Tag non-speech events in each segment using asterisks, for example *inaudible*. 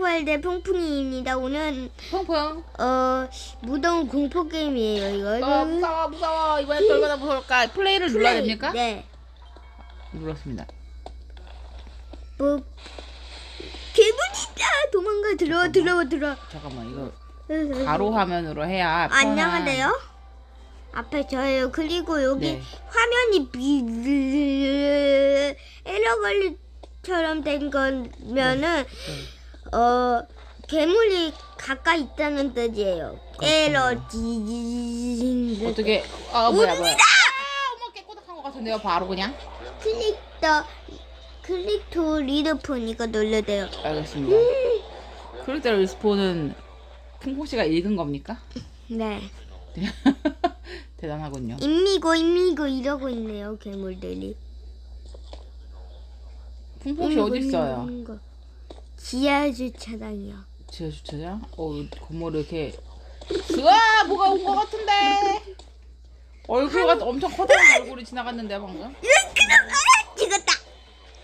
월드 퐁퐁이입니다. 오늘 펑펑. 어 무더운 공포 게임이에요. 이거. 어 무서워 무서워 이번에 또 얼마나 무서울까? 플레이를 눌러야 됩니까? 네. 눌렀습니다. 뭐 괴물이다. 도망가 들어 들어 들어. 잠깐만 이거 가로 화면으로 해야 편한- 안녕하세요. 앞에 저예요. 그리고 여기 네. 화면이 비 에러 걸리처럼 된 거면은 네. 어 괴물이 가까이 있다는 뜻이에요. 에러 지 어떻게 아 뭐야 뭐야? 아, 어머 깨꼬닥한 것 같은데요. 바로 그냥 클릭 더 클릭 투 리드폰 이거 눌러야 돼요. 알겠습니다. 그럴 때 리스폰은 퐁퐁 씨가 읽은 겁니까? 네. *laughs* 대단하군요. 임미고 임미고 이러고 있네요 괴물들이. 퐁퐁 씨 어디 있어요? 임미고. 지하 주차장이요. 지하 주차장? 어 건물 이렇게 으아 뭐가 온 것 같은데 얼굴가 엄청 커다란 얼굴이 지나갔는데 방금 아, 죽었다.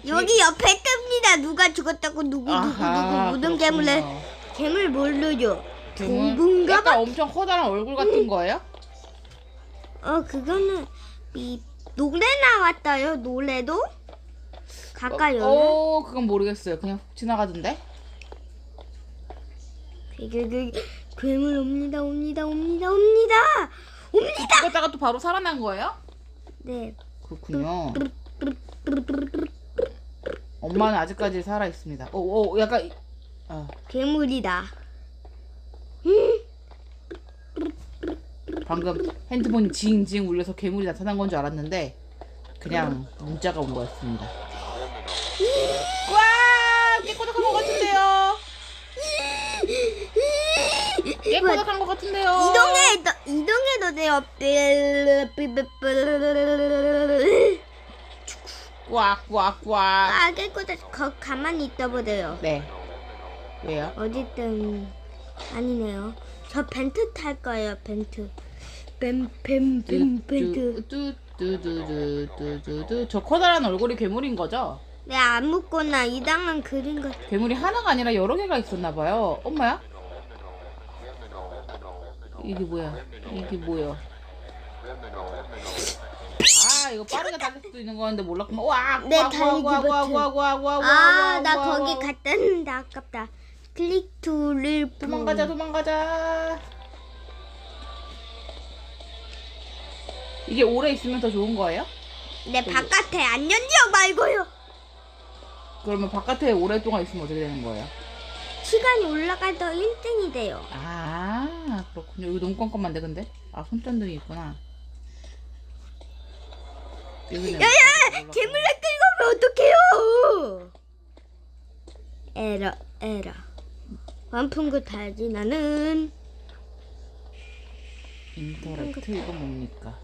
여기 옆에 뜹니다. 누가 죽었다고 누구 누구 누구 무덤 괴물에 그렇군요. 괴물 모르죠. 괴물 동분가 약간 봐. 엄청 커다란 얼굴 같은 거예요? 어 그거는 이 노래 나왔다요. 노래도 가까이 어, 오면 어 그건 모르겠어요. 그냥 훅 지나가던데? 그, 그, 그, 괴물 옵니다 옵니다 옵니다 옵니다! 옵니다. 죽었다가 또 바로 살아난 거예요? 네. 그렇군요. 엄마는 아직까지 살아 있습니다. 어, 어 약간 이- 아, 괴물이다. 방금 핸드폰이 징징 울려서 괴물이 나타난 건 줄 알았는데 그냥 문자가 온 거였습니다 와 깨꼬닥한 것 같은데요 깨꼬닥한 것 같은데요 이동해도 이동해도 돼요. 꽉꽉꽉 아. 거 가만히 있다 보세요. 네 왜요? 어쨌든 아니네요. 저 벤트 탈 거예요. 벤트. 뱀뱀뱀 벤트. 뚜뚜뚜뚜뚜뚜뚜 저 커다란 얼굴이 괴물인 거죠? 네 아무거나 이당한 그린 거. 괴물이 하나가 아니라 여러 개가 있었나 봐요. 엄마야? 이게 뭐야? 이게 뭐야? 아 이거 빠르게 달릴 수도 있는 거였는데 몰랐구만. 와, 네, 와, 달리기 버튼. 아 와, 나 와, 거기 와. 갔다 왔는데 아깝다. 클릭 툴을 도망가자, 도망가자. 이게 오래 있으면 더 좋은 거예요? 네 바깥에 안전지역 말고요. 그러면 바깥에 오랫동안 있으면 어떻게 되는 거예요? 시간이 올라가도 1등이 돼요. 아 그렇군요. 여기 너무 깜깜한데 근데? 아 손전등이 있구나. 여기는 야야 괴물에 끌고 오면 어떡해요? 에러 에러. 완풍구 타지 나는. 인터랙트 이거 뭡니까?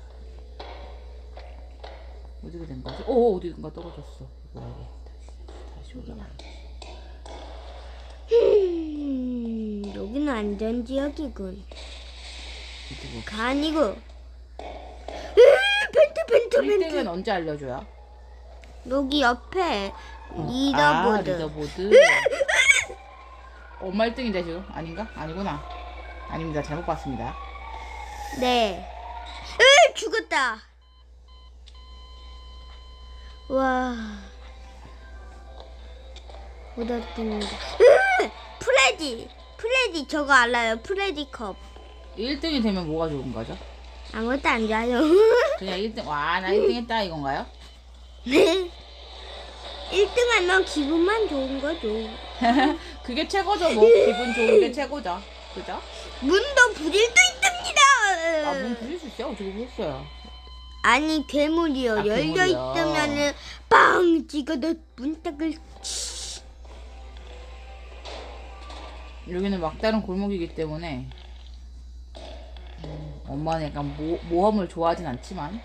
어디가 된 거지? 오 어디든가 떨어졌어. 이거 음, 여기는 안전지역이군. 아니고. 으, 벤트 벤트 1등은 벤트. 언제 알려줘요? 여기 옆에 어. 리더보드. 아, 리더보드. 엄마 1등인데 지금? 아닌가? 아니구나. 아닙니다. 잘못 봤습니다. 네. 으, 죽었다. 와. 못 얻습니다. 으, 프레디. 프레디 저거 알아요. 프레디 컵. 1등이 되면 뭐가 좋은 거죠? 아무것도 안 좋아요. *laughs* 그냥 1등, 와, 나 1등 했다 이건가요? 네. 1등 하면 기분만 좋은 거죠. *laughs* 그게 최고죠, 뭐. 기분 좋은 게 최고죠. 그죠? 문도 부릴 수 있습니다. 아, 문 부릴 수 있어요? 어떻게 부셨어요? 아니 괴물이요. 아, 열려 괴물이요. 있으면은 빵 찍어도 문짝을 치- 여기는 막다른 골목이기 때문에 음, 엄마는 약간 모, 모험을 좋아하진 않지만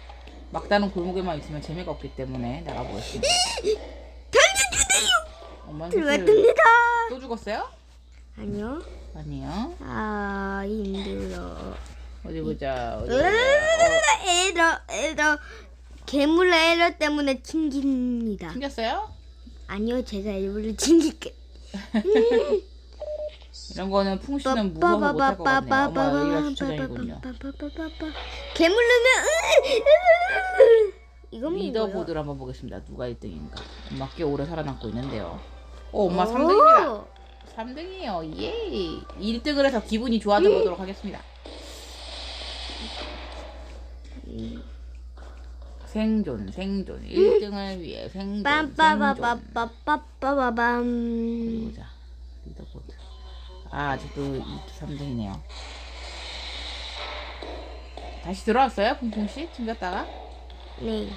막다른 골목에만 있으면 재미가 없기 때문에 나가보겠습니다. *laughs* 엄마는 사실 들어왔습니다. 또 죽었어요? 아니요. 아니요. 아 힘들어. 어디 보자. 어디 으, 보자. 어, 에러 에러 괴물 에러 때문에 튕깁니다. 튕겼어요? 아니요 제가 일부러 튕길게. *laughs* 음, 이런 거는 풍 씨는 무서워서 못할 것 같네요. 엄마 여기가 주차장이군요. 괴물 으, 이건 뭐예요? 리더보드를 한번 보겠습니다. 누가 1등인가. 엄마 꽤 오래 살아남고 있는데요. 오, 엄마 3등입니다. 오. 3등이에요. 예. 1등을 해서 기분이 좋아져 보도록 하겠습니다. 생존, 생존. 1등을 위해 생존, 생존. 그리고 보자. 리더보드. 아, 아직도 2, 3등이네요. 다시 들어왔어요? 퐁퐁씨? 튕겼다가? 네.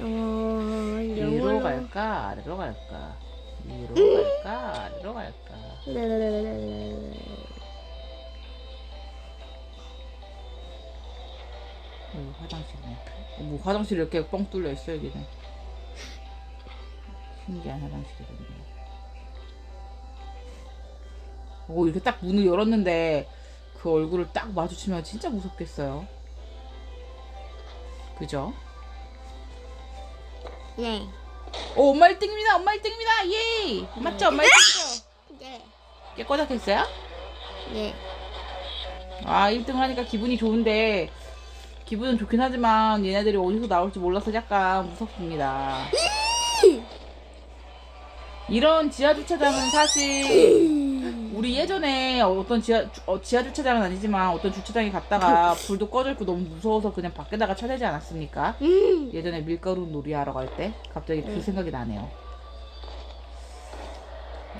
어, 위로 갈까? 아래로 갈까? 위로 *laughs* 갈까? 아래로 갈까? 여기 화장실이네. 어, 뭐 화장실 이렇게 뻥 뚫려 있어 여기는. 신기한 화장실이군요. 오 이렇게 딱 문을 열었는데 그 얼굴을 딱 마주치면 진짜 무섭겠어요. 그죠? 네. 오 엄마 1등입니다. 엄마 1등입니다. 예. 맞죠? 엄마 1등이죠. 네. 깨꼬닥했어요? 네. 아 1등을 하니까 기분이 좋은데 기분은 좋긴 하지만 얘네들이 어디서 나올지 몰라서 약간 무섭습니다. 이런 지하 주차장은 사실 우리 예전에 어떤 지하 주- 어, 지하 주차장은 아니지만 어떤 주차장에 갔다가 불도 꺼져 있고 너무 무서워서 그냥 밖에다가 쳐내지 않았습니까? 음. 예전에 밀가루 놀이하러 갈 때 갑자기 그 네. 생각이 나네요.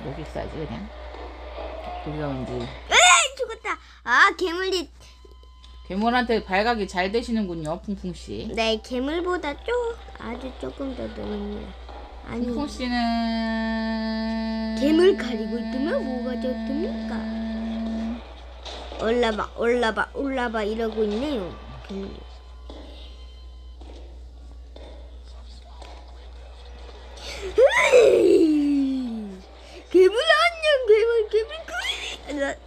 여기 있어야지 그냥. 여기가 왠지 죽었다. 아 괴물이 괴물한테 발각이 잘 되시는군요, 풍풍 씨. 네 괴물보다 좀 아주 조금 더 느립니다. 아니 풍풍 씨는 괴물 가리고 있으면 뭐가 좋습니까? 올라봐 올라봐 올라봐 이러고 있네요. 괴물. *laughs* 괴물 안녕 괴물 괴물 괴물.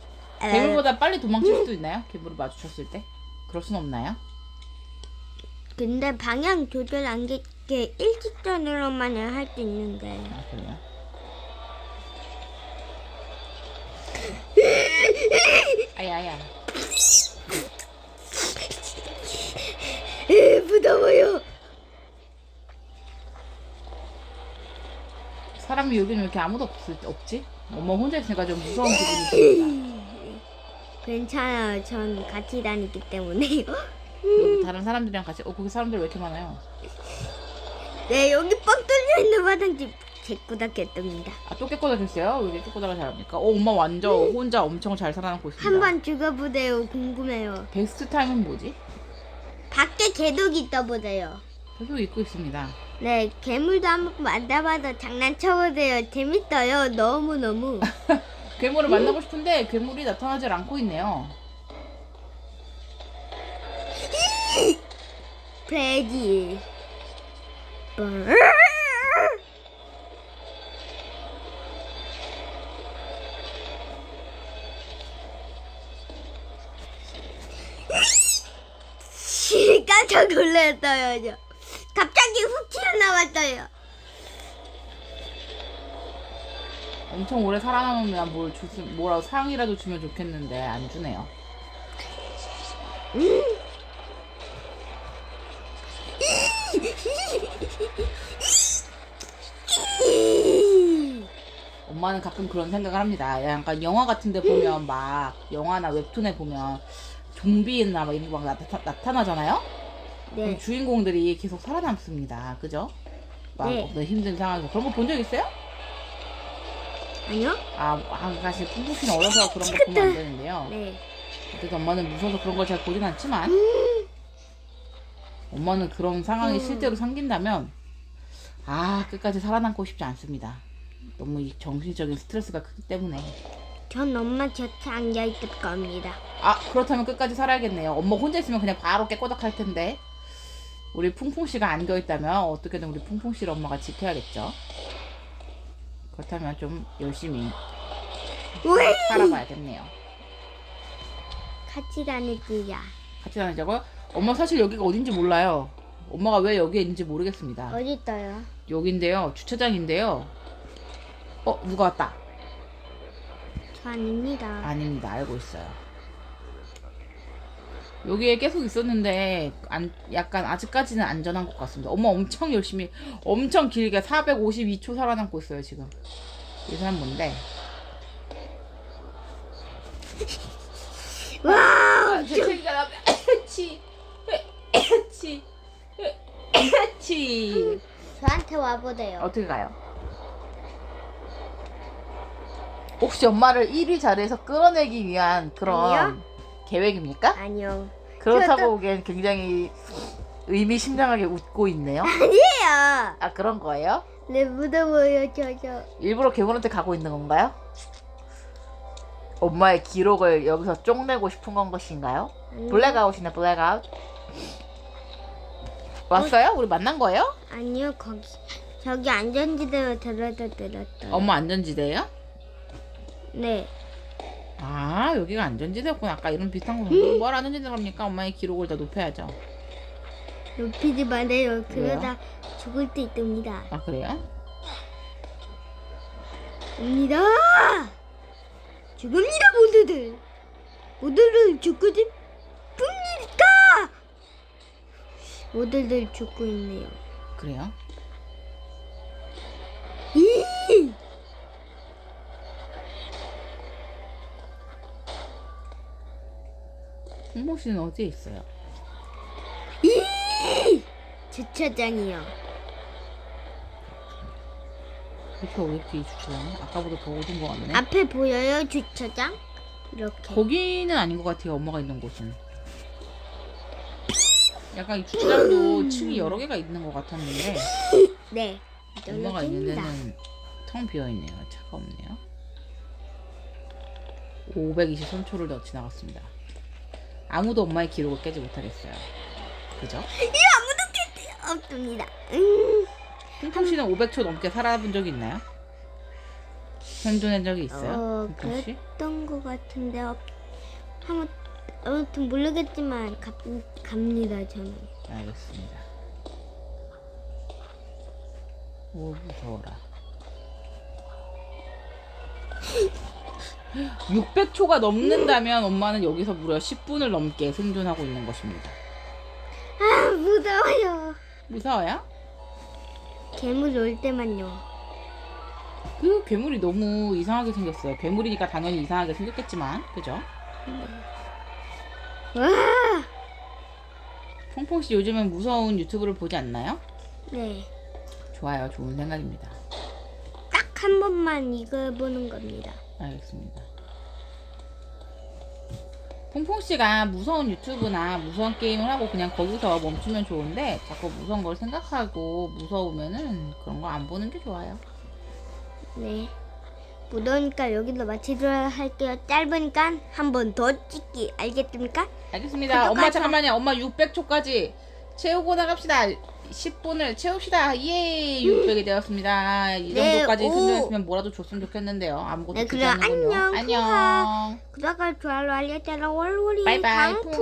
괴물보다 빨리 도망칠 수도 있나요? 괴물을 마주쳤을 때? 그럴 순 없나요? 근데 방향 조절 안게 일직선으로만 할 수 있는데. 아 그래요? 아야야. 에 무서워요. 사람이 여기는 왜 이렇게 아무도 없을, 없지? 엄마 혼자 있으니까 좀 무서운 기분이 듭니다. 괜찮아요. 전 같이 다니기 때문에요. 여기 다른 사람들이랑 같이 어 거기 사람들 왜 이렇게 많아요? 네 여기 뻥 뚫려 있는 화장집 제꾸닥했답니다. 아 또 깨꼬닥했어요? 왜 이렇게 깨꼬닥을 잘합니까? 어 엄마 완전 혼자 엄청 잘 살아남고 있습니다. 한번 죽어보세요. 궁금해요. 베스트 타임은 뭐지? 밖에 개독이 떠보세요. 계속 입고 있습니다. 네 괴물도 한번 만나봐서 장난쳐보세요. 재밌어요. 너무 너무. *laughs* 괴물을 만나고 싶은데 괴물이 나타나질 않고 있네요. 프레디. *laughs* 깜짝 놀랐어요. 저. 갑자기 훅 튀어나왔어요. 엄청 오래 살아남으면 뭘 주, 뭐라고 상이라도 주면 좋겠는데 안 주네요. 엄마는 가끔 그런 생각을 합니다. 약간 영화 같은데 보면 막 영화나 웹툰에 보면 좀비나 막 이런 거 막 나타, 나타나잖아요. 그럼 네. 주인공들이 계속 살아남습니다. 그죠? 막 네. 어떤 힘든 상황에서 그런 거 본 적 있어요? 아니요? 아, 아 사실 풍부씨는 어려서 그런 거 보면 안 되는데요. 네. 어쨌든 엄마는 무서워서 그런 걸 잘 보진 않지만 엄마는 그런 상황이 음. 실제로 생긴다면 아 끝까지 살아남고 싶지 않습니다. 너무 이 정신적인 스트레스가 크기 때문에 전 엄마 곁에 앉아 있을 겁니다. 아 그렇다면 끝까지 살아야겠네요. 엄마 혼자 있으면 그냥 바로 깨꼬닥할 텐데 우리 풍풍 씨가 안겨 있다면 어떻게든 우리 풍풍 씨를 엄마가 지켜야겠죠. 그렇다면 좀 열심히 왜? 살아봐야겠네요. 같이 다닐게요. 같이 다니자고요? 엄마 사실 여기가 어딘지 몰라요. 엄마가 왜 여기에 있는지 모르겠습니다. 어디 있어요? 여긴데요. 주차장인데요. 어, 누가 왔다. 저 아닙니다. 아닙니다. 알고 있어요. 여기에 계속 있었는데 안, 약간 아직까지는 안전한 것 같습니다. 엄마 엄청 열심히 엄청 길게 452초 살아남고 있어요 지금. 이 사람 뭔데? *laughs* 와, 아, 대체기가 나면 치, 치, 치. 저한테 와보세요. 어떻게 가요? 혹시 엄마를 1위 자리에서 끌어내기 위한 그런 아니요. 계획입니까? 안녕. 그렇다고 보기엔 굉장히 의미심장하게 웃고 있네요. 아니에요. 아 그런 거예요? 네 무서워요 저저. 일부러 괴물한테 가고 있는 건가요? 엄마의 기록을 여기서 쪽내고 싶은 건 것인가요? 블랙아웃이네 블랙아웃. 왔어요? 우리 만난 거예요? 아니요 거기 저기 안전지대로 들어다 들었어요. 엄마 안전지대예요? 네. 아 여기가 안전지대였구나. 아까 이런 비슷한 거. 뭘 안전지대랍니까? 엄마의 기록을 더 높여야죠. 높이지 마세요. 그러다 죽을 때 있답니다. 아 그래요? 옵니다. 죽습니다 모두들. 모두들 죽고 싶습니까? 모두들 죽고 있네요. 그래요? 홍모 씨는 어디에 있어요? 이! 주차장이요. 이렇게 왜 이렇게 주차장? 아까보다 더 어두운 것 같네. 앞에 보여요 주차장? 이렇게. 거기는 아닌 것 같아요. 엄마가 있는 곳은. 약간 이 주차장도 층이 여러 개가 있는 것 같았는데 네. 엄마가 있는 니다 데는 텅 비어 있네요. 차가 없네요. 523초를 더 지나갔습니다. 아무도 엄마의 기록을 깨지 못하겠어요. 그죠? 없습니다. 음, 풍풍 씨는 500초 넘게 살아본 적이 있나요? 생존한 적이 있어요? 어, 풍풍 씨? 그랬던 것 같은데 어, 아무, 아무튼 모르겠지만 갑, 갑니다 저는. 알겠습니다. 오 무서워라. 600초가 넘는다면 엄마는 여기서 무려 10분을 넘게 생존하고 있는 것입니다. 아 무서워요. 무서워요? 괴물 올 때만요. 그 괴물이 너무 이상하게 생겼어요. 괴물이니까 당연히 이상하게 생겼겠지만, 그죠? 와, 퐁퐁 씨 요즘은 무서운 유튜브를 보지 않나요? 네. 좋아요, 좋은 생각입니다. 딱 한 번만 이거 보는 겁니다. 알겠습니다. 퐁퐁 씨가 무서운 유튜브나 무서운 게임을 하고 그냥 거기서 멈추면 좋은데 자꾸 무서운 걸 생각하고 무서우면은 그런 거 안 보는 게 좋아요. 네. 무더우니까 여기서 마치도록 할게요. 짧으니까 한 번 더 찍기 알겠습니까? 알겠습니다. 엄마 잠깐만요. 엄마 600초까지 채우고 나갑시다. 10분을 채웁시다. 예, 600이 되었습니다. 이 네, 정도까지 오. 생존했으면 뭐라도 줬으면 좋겠는데요. 아무것도 네, 않는군요. 안녕, 안녕. 구독과 좋아요 알려줘라 월월이 바이바이. 강풍